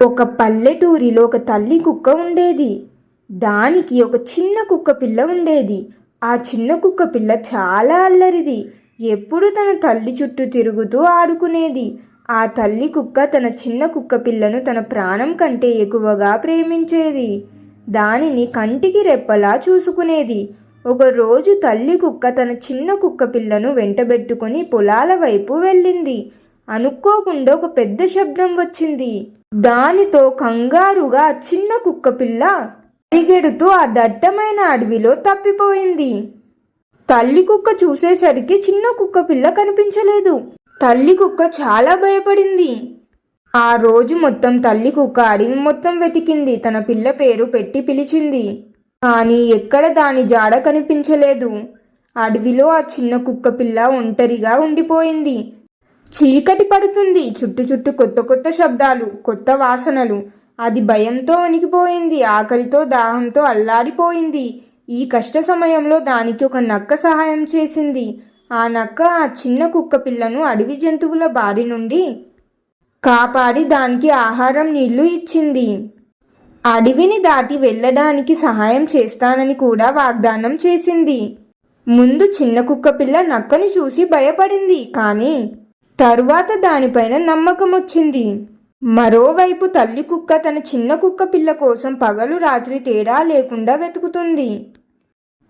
ఒక పల్లెటూరిలో ఒక తల్లి కుక్క ఉండేది. దానికి ఒక చిన్న కుక్క పిల్ల ఉండేది. ఆ చిన్న కుక్క పిల్ల చాలా అల్లరిది. ఎప్పుడు తన తల్లి చుట్టూ తిరుగుతూ ఆడుకునేది. ఆ తల్లి కుక్క తన చిన్న కుక్క పిల్లను తన ప్రాణం కంటే ఎక్కువగా ప్రేమించేది. దానిని కంటికి రెప్పలా చూసుకునేది. ఒకరోజు తల్లి కుక్క తన చిన్న కుక్క పిల్లను వెంటబెట్టుకుని పొలాల వైపు వెళ్ళింది. అనుకోకుండా ఒక పెద్ద శబ్దం వచ్చింది. దానితో కంగారుగా చిన్న కుక్క పిల్ల పరిగెడుతూ ఆ దట్టమైన అడవిలో తప్పిపోయింది. తల్లి కుక్క చూసేసరికి చిన్న కుక్క పిల్ల కనిపించలేదు. తల్లి కుక్క చాలా భయపడింది. ఆ రోజు మొత్తం తల్లి కుక్క అడవి మొత్తం వెతికింది. తన పిల్ల పేరు పెట్టి పిలిచింది. కానీ ఎక్కడ దాని జాడ కనిపించలేదు. అడవిలో ఆ చిన్న కుక్క పిల్ల ఒంటరిగా ఉండిపోయింది. చీకటి పడుతుంది. చుట్టు చుట్టూ కొత్త కొత్త శబ్దాలు కొత్త వాసనలు. అది భయంతో వణికిపోయింది. ఆకలితో దాహంతో అల్లాడిపోయింది. ఈ కష్ట సమయంలో దానికి ఒక నక్క సహాయం చేసింది. ఆ నక్క ఆ చిన్న కుక్క పిల్లను అడవి జంతువుల బారి నుండి కాపాడి దానికి ఆహారం నీళ్ళు ఇచ్చింది. అడవిని దాటి వెళ్ళడానికి సహాయం చేస్తానని కూడా వాగ్దానం చేసింది. ముందు చిన్న కుక్క పిల్ల నక్కను చూసి భయపడింది. కానీ తరువాత దానిపైన నమ్మకం వచ్చింది మరోవైపు తల్లి కుక్క తన చిన్న కుక్క పిల్ల కోసం పగలు రాత్రి తేడా లేకుండా వెతుకుతుంది.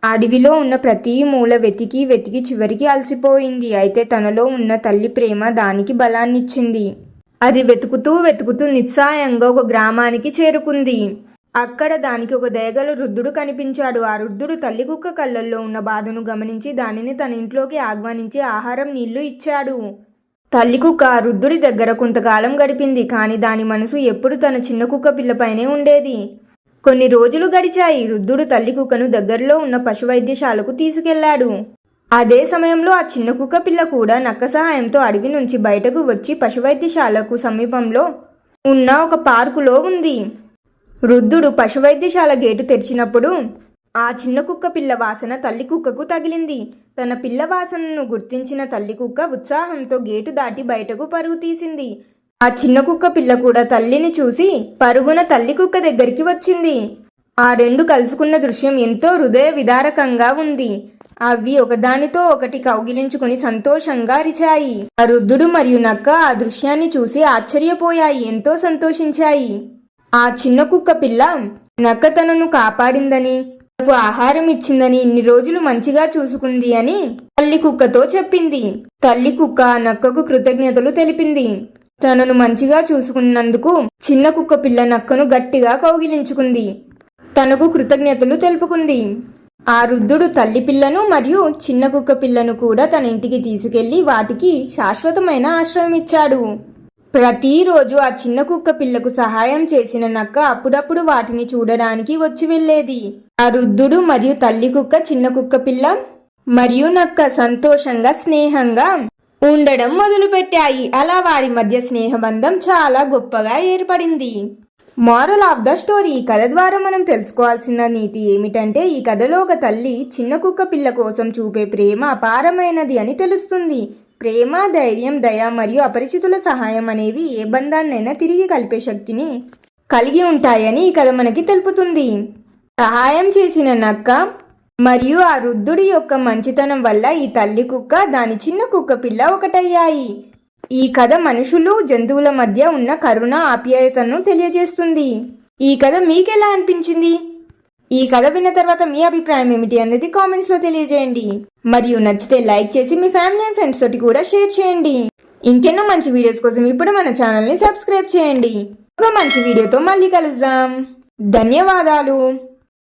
అడవిలో ఉన్న ప్రతి మూల వెతికి వెతికి చివరికి అలసిపోయింది. అయితే తనలో ఉన్న తల్లి ప్రేమ దానికి బలాన్నిచ్చింది. అది వెతుకుతూ వెతుకుతూ నిస్సాయంగా ఒక గ్రామానికి చేరుకుంది. అక్కడ దానికి ఒక దయగల వృద్ధుడు కనిపించాడు. ఆ వృద్ధుడు తల్లి కుక్క కళ్ళల్లో ఉన్న బాధను గమనించి దానిని తన ఇంట్లోకి ఆహ్వానించి ఆహారం నీళ్ళు ఇచ్చాడు. తల్లి కుక్క ఆ వృద్ధుడి దగ్గర కొంతకాలం గడిపింది కానీ దాని మనసు ఎప్పుడు తన చిన్న కుక్క పిల్లపైనే ఉండేది. కొన్ని రోజులు గడిచాయి వృద్ధుడు తల్లి కుక్కను దగ్గరలో ఉన్న పశు వైద్యశాలకు తీసుకెళ్ళాడు. అదే సమయంలో ఆ చిన్న కుక్క పిల్ల కూడా నక్క సహాయంతో అడవి నుంచి బయటకు వచ్చి పశు వైద్యశాలకు సమీపంలో ఉన్న ఒక పార్కులో ఉంది. వృద్ధుడు పశు వైద్యశాల గేటు తెరిచినప్పుడు ఆ చిన్న కుక్క పిల్ల వాసన తల్లి కుక్కకు తగిలింది. తన పిల్ల వాసనను గుర్తించిన తల్లి కుక్క ఉత్సాహంతో గేటు దాటి బయటకు పరుగు తీసింది. ఆ చిన్న కుక్క పిల్ల కూడా తల్లిని చూసి పరుగున తల్లి కుక్క దగ్గరికి వచ్చింది. ఆ రెండు కలుసుకున్న దృశ్యం ఎంతో హృదయ విదారకంగా ఉంది. అవి ఒకదానితో ఒకటి కౌగిలించుకుని సంతోషంగా అరిచాయి. ఆ వృద్ధుడు మరియు నక్క ఆ దృశ్యాన్ని చూసి ఆశ్చర్యపోయాయి ఎంతో సంతోషించాయి. ఆ చిన్న కుక్క పిల్ల నక్క తనను కాపాడిందని తనకు ఆహారం ఇచ్చిందని ఇన్ని రోజులు మంచిగా చూసుకుంది అని తల్లి కుక్కతో చెప్పింది. తల్లి కుక్క ఆ నక్కకు కృతజ్ఞతలు తెలిపింది. తనను మంచిగా చూసుకున్నందుకు చిన్న కుక్క పిల్ల నక్కను గట్టిగా కౌగిలించుకుంది. తనకు కృతజ్ఞతలు తెలుపుకుంది. ఆ వృద్ధుడు తల్లి పిల్లను మరియు చిన్న కుక్క పిల్లను కూడా తన ఇంటికి తీసుకెళ్ళి వాటికి శాశ్వతమైన ఆశ్రయం ఇచ్చాడు. ప్రతిరోజు ఆ చిన్న కుక్క పిల్లకు సహాయం చేసిన నక్క అప్పుడప్పుడు వాటిని చూడడానికి వచ్చి వెళ్ళేది. ఆ వృద్ధుడు మరియు తల్లి కుక్క చిన్న కుక్క పిల్ల మరియు నక్క సంతోషంగా స్నేహంగా ఉండడం మొదలుపెట్టాయి. అలా వారి మధ్య స్నేహబంధం చాలా గొప్పగా ఏర్పడింది. Moral of the story. ఈ కథ ద్వారా మనం తెలుసుకోవాల్సిన నీతి ఏమిటంటే ఈ కథలో ఒక తల్లి చిన్న కుక్క పిల్ల కోసం చూపే ప్రేమ అపారమైనది అని తెలుస్తుంది. ప్రేమ ధైర్యం దయ మరియు అపరిచితుల సహాయం అనేవి ఏ బంధాన్నైనా తిరిగి కలిపే శక్తిని కలిగి ఉంటాయని ఈ కథ మనకి తెలుపుతుంది. సహాయం చేసిన నక్క మరియు ఆ వృద్ధుడి యొక్క మంచితనం వల్ల ఈ తల్లి కుక్క దాని చిన్న కుక్క పిల్ల ఒకటయ్యాయి. ఈ కథ మనుషులు జంతువుల మధ్య ఉన్న కరుణ ఆప్యాయతను తెలియజేస్తుంది. ఈ కథ మీకెలా అనిపించింది? ఈ కథ విన్న తర్వాత మీ అభిప్రాయం ఏమిటి అనేది కామెంట్స్లో తెలియజేయండి. మరియు నచ్చితే లైక్ చేసి మీ ఫ్యామిలీ అండ్ ఫ్రెండ్స్ తోటి కూడా షేర్ చేయండి. ఇంకెన్నో మంచి వీడియోస్ కోసం ఇప్పుడు మన ఛానల్ని సబ్స్క్రైబ్ చేయండి. ఒక మంచి వీడియోతో మళ్ళీ కలుద్దాం. ధన్యవాదాలు.